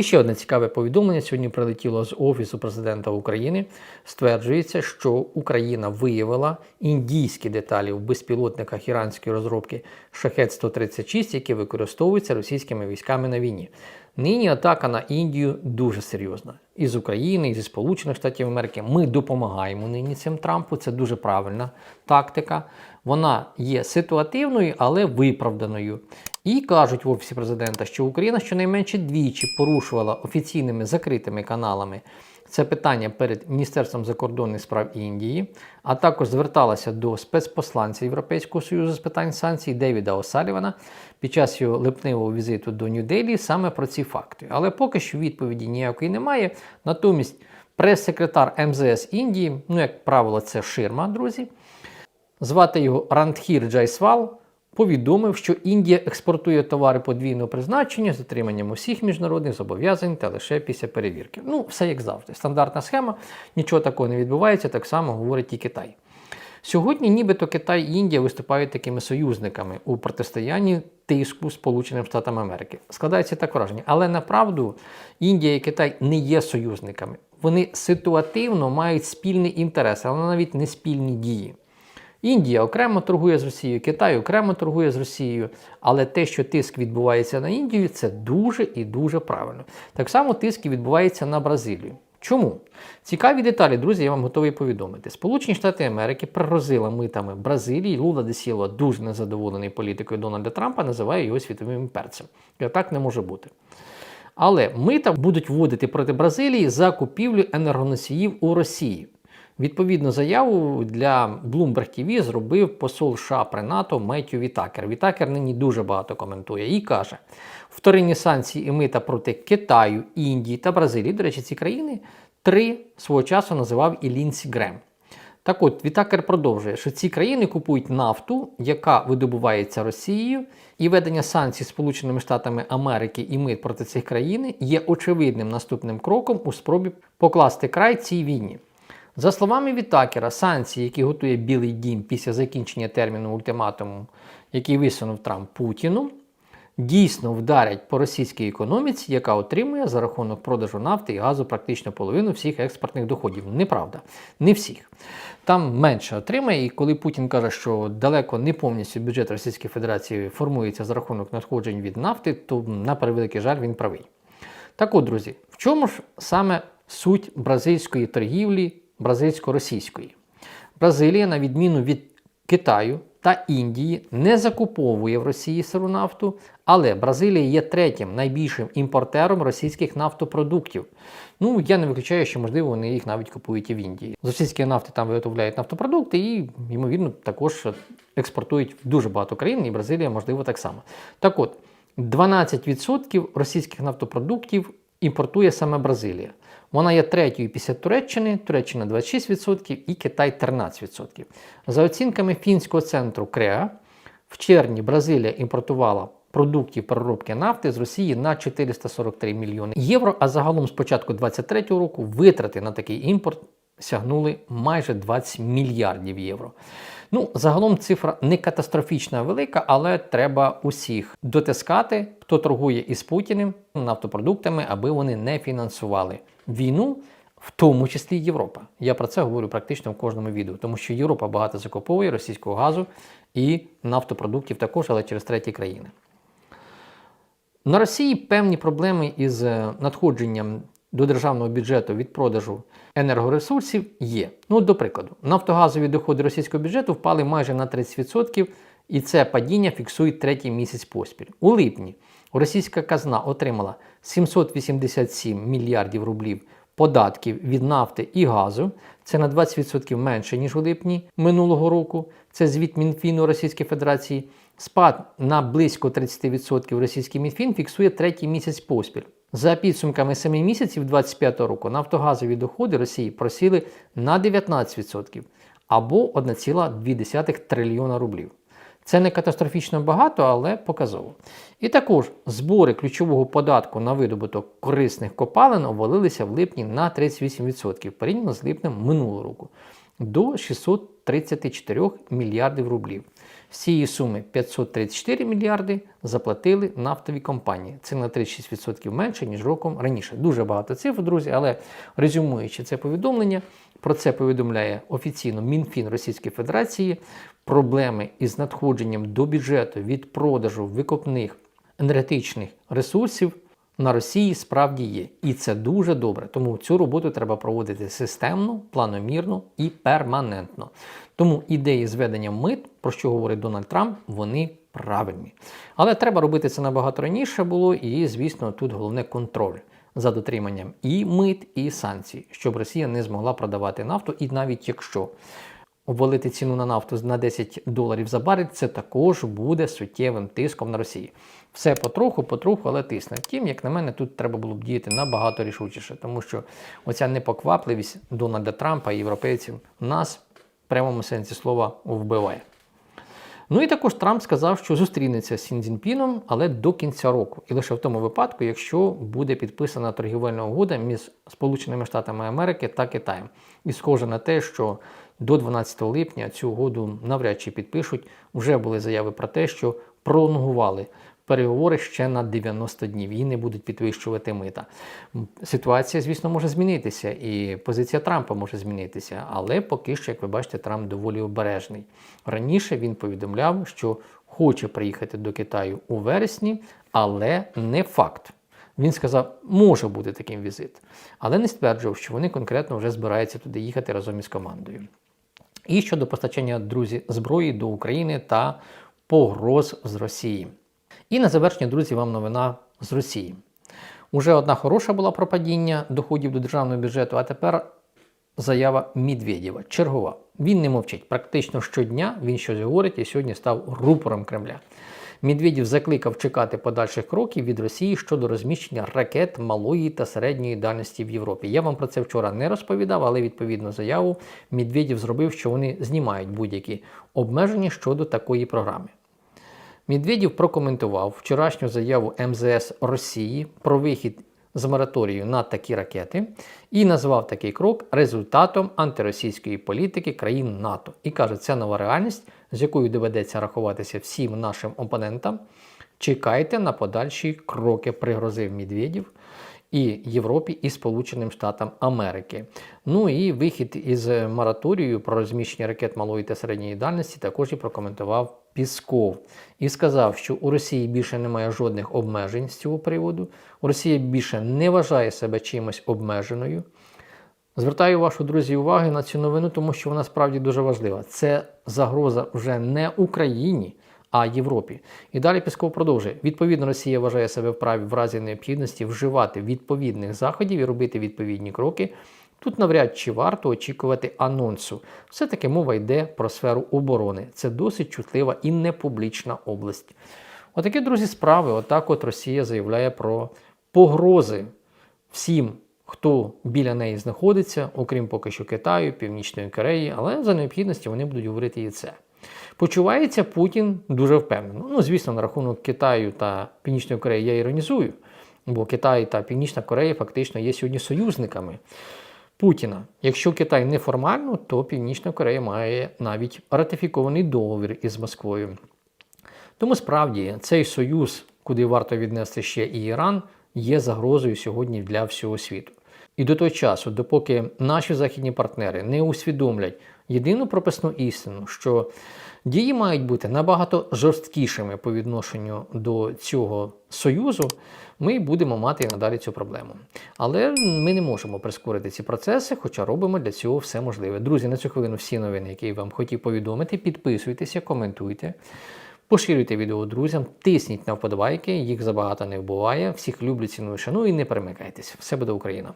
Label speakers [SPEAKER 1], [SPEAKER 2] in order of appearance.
[SPEAKER 1] І ще одне цікаве повідомлення сьогодні прилетіло з Офісу президента України. Стверджується, що Україна виявила індійські деталі в безпілотниках іранської розробки Шахет-136, які використовуються російськими військами на війні. Нині атака на Індію дуже серйозна. Із України, і зі Сполучених Штатів Америки ми допомагаємо нині цим Трампу. Це дуже правильна тактика. Вона є ситуативною, але виправданою. І кажуть в офісі президента, що Україна щонайменше двічі порушувала офіційними закритими каналами це питання перед Міністерством закордонних справ Індії, а також зверталася до спецпосланця Європейського союзу з питань санкцій Девіда Осалівана під час його липневого візиту до Нью-Делі саме про ці факти. Але поки що відповіді ніякої немає. Натомість прес-секретар МЗС Індії, ну як правило, це ширма, друзі. Звати його Рандхір Джайсвал. Повідомив, що Індія експортує товари подвійного призначення з дотриманням усіх міжнародних зобов'язань та лише після перевірки. Ну, все як завжди. Стандартна схема, нічого такого не відбувається, так само говорить і Китай. Сьогодні, нібито Китай і Індія виступають такими союзниками у протистоянні тиску Сполученим Штатам Америки. Складається так враження. Але направду Індія і Китай не є союзниками. Вони ситуативно мають спільний інтерес, але навіть не спільні дії. Індія окремо торгує з Росією, Китай окремо торгує з Росією, але те, що тиск відбувається на Індію, це дуже і дуже правильно. Так само тиск відбувається на Бразилію. Чому? Цікаві деталі, друзі, я вам готовий повідомити. Сполучені Штати Америки пригрозили митами Бразилії. Лула де Сіло, дуже незадоволений політикою Дональда Трампа, називає його світовим імперцем. Так не може бути. Але мита будуть вводити проти Бразилії за купівлю енергоносіїв у Росії. Відповідну заяву для Bloomberg TV зробив посол США при НАТО Меттю Вітакер. Вітакер нині дуже багато коментує і каже: вторинні санкції і мита проти Китаю, Індії та Бразилії. До речі, ці країни три свого часу називав і Лінсі Грем. Так от, Вітакер продовжує, що ці країни купують нафту, яка видобувається Росією, і ведення санкцій Сполученими Штатами Америки і мит проти цих країн є очевидним наступним кроком у спробі покласти край цій війні. За словами Вітакера, санкції, які готує Білий Дім після закінчення терміну ультиматуму, який висунув Трамп Путіну, дійсно вдарять по російській економіці, яка отримує за рахунок продажу нафти і газу практично половину всіх експортних доходів. Неправда, не всіх. Там менше отримає, і коли Путін каже, що далеко не повністю бюджет Російської Федерації формується за рахунок надходжень від нафти, то на превеликий жаль він правий. Так от, друзі, в чому ж саме суть бразильської торгівлі? Бразильсько-російської. Бразилія, на відміну від Китаю та Індії, не закуповує в Росії сиру нафту, але Бразилія є третім найбільшим імпортером російських нафтопродуктів. Ну, я не виключаю, що, можливо, вони їх навіть купують і в Індії. З російської нафти там виготовляють нафтопродукти і, ймовірно, також експортують в дуже багато країн, і Бразилія, можливо, так само. Так от, 12% російських нафтопродуктів імпортує саме Бразилія. Вона є третьою після Туреччини, Туреччина 26% і Китай 13%. За оцінками фінського центру Креа, в червні Бразилія імпортувала продуктів переробки нафти з Росії на 443 мільйони євро, а загалом з початку 2023 року витрати на такий імпорт сягнули майже 20 мільярдів євро. Ну, загалом цифра не катастрофічна велика, але треба усіх дотискати, хто торгує із Путіним нафтопродуктами, аби вони не фінансували війну, в тому числі Європа. Я про це говорю практично в кожному відео, тому що Європа багато закуповує російського газу і нафтопродуктів також, але через треті країни. На Росії певні проблеми із е, надходженням до державного бюджету від продажу енергоресурсів є. Ну, до прикладу, нафтогазові доходи російського бюджету впали майже на 30%, і це падіння фіксує третій місяць поспіль. У липні російська казна отримала 787 мільярдів рублів податків від нафти і газу. Це на 20% менше, ніж у липні минулого року. Це звіт Мінфіну Російської Федерації. Спад на близько 30% російський Мінфін фіксує третій місяць поспіль. За підсумками 7 місяців 2025 року нафтогазові доходи Росії просіли на 19% або 1,2 трильйона рублів. Це не катастрофічно багато, але показово. І також збори ключового податку на видобуток корисних копалин обвалилися в липні на 38% порівняно з липнем минулого року до 634 мільярдів рублів. З цієї суми 534 мільярди заплатили нафтові компанії. Це на 36% менше, ніж роком раніше. Дуже багато цифр, друзі, але резюмуючи це повідомлення, про це повідомляє офіційно Мінфін Російської Федерації. Проблеми із надходженням до бюджету від продажу викопних енергетичних ресурсів на Росії справді є. І це дуже добре. Тому цю роботу треба проводити системно, планомірно і перманентно. Тому ідеї зведення мит, про що говорить Дональд Трамп, вони правильні. Але треба робити це набагато раніше було, і, звісно, тут головне контроль за дотриманням і мит, і санкцій, щоб Росія не змогла продавати нафту, і навіть якщо обвалити ціну на нафту на 10 доларів за барель, це також буде суттєвим тиском на Росію. Все потроху, потроху, але тисне. Втім, як на мене, тут треба було б діяти набагато рішучіше, тому що оця непоквапливість Дональда Трампа і європейців нас в прямому сенсі слова вбиває. Ну і також Трамп сказав, що зустрінеться з Сіндзінпіном, але до кінця року. І лише в тому випадку, якщо буде підписана торгівельна угода між Сполученими Штатами Америки та Китаєм. І схоже на те, що до 12 липня цю угоду навряд чи підпишуть. Вже були заяви про те, що пролонгували переговори ще на 90 днів і не будуть підвищувати мита. Ситуація, звісно, може змінитися, і позиція Трампа може змінитися, але поки що, як ви бачите, Трамп доволі обережний. Раніше він повідомляв, що хоче приїхати до Китаю у вересні, але не факт. Він сказав, може бути таким візит, але не стверджував, що вони конкретно вже збираються туди їхати разом із командою. І щодо постачання друзі зброї до України та погроз з Росії. І на завершення, друзі, вам новина з Росії. Уже одна хороша була про падіння доходів до державного бюджету, а тепер заява Медведєва, чергова. Він не мовчить. Практично щодня він щось говорить і сьогодні став рупором Кремля. Медведєв закликав чекати подальших кроків від Росії щодо розміщення ракет малої та середньої дальності в Європі. Я вам про це вчора не розповідав, але відповідну заяву Медведєв зробив, що вони знімають будь-які обмеження щодо такої програми. Медведєв прокоментував вчорашню заяву МЗС Росії про вихід з мораторію на такі ракети і назвав такий крок результатом антиросійської політики країн НАТО. І каже, це нова реальність, з якою доведеться рахуватися всім нашим опонентам. Чекайте на подальші кроки, пригрозив Медведєв і Європі, і Сполученим Штатам Америки. Ну і вихід із мораторію про розміщення ракет малої та середньої дальності також і прокоментував Пісков і сказав, що у Росії більше немає жодних обмежень з цього приводу. Росія більше не вважає себе чимось обмеженою. Звертаю вашу друзі увагу на цю новину, тому що вона справді дуже важлива. Це загроза вже не Україні, а Європі. І далі Пісков продовжує. Відповідно, Росія вважає себе вправі в разі необхідності вживати відповідних заходів і робити відповідні кроки. Тут навряд чи варто очікувати анонсу. Все-таки мова йде про сферу оборони. Це досить чутлива і непублічна область. Отакі, друзі, справи. Отак от Росія заявляє про погрози всім, хто біля неї знаходиться, окрім поки що Китаю, Північної Кореї, але за необхідності вони будуть говорити і це. Почувається Путін дуже впевнено. Ну, звісно, на рахунок Китаю та Північної Кореї я іронізую, бо Китай та Північна Корея фактично є сьогодні союзниками. Путіна. Якщо Китай неформально, то Північна Корея має навіть ратифікований договір із Москвою. Тому справді цей союз, куди варто віднести ще і Іран, є загрозою сьогодні для всього світу. І до того часу, допоки наші західні партнери не усвідомлять єдину прописну істину, що дії мають бути набагато жорсткішими по відношенню до цього союзу, ми будемо мати і надалі цю проблему. Але ми не можемо прискорити ці процеси, хоча робимо для цього все можливе. Друзі, на цю хвилину всі новини, які я вам хотів повідомити, підписуйтеся, коментуйте. Поширюйте відео друзям, тисніть на вподобайки, їх забагато не вбуває. Всіх люблю, ціную, шаную і не перемикайтесь. Все буде Україна!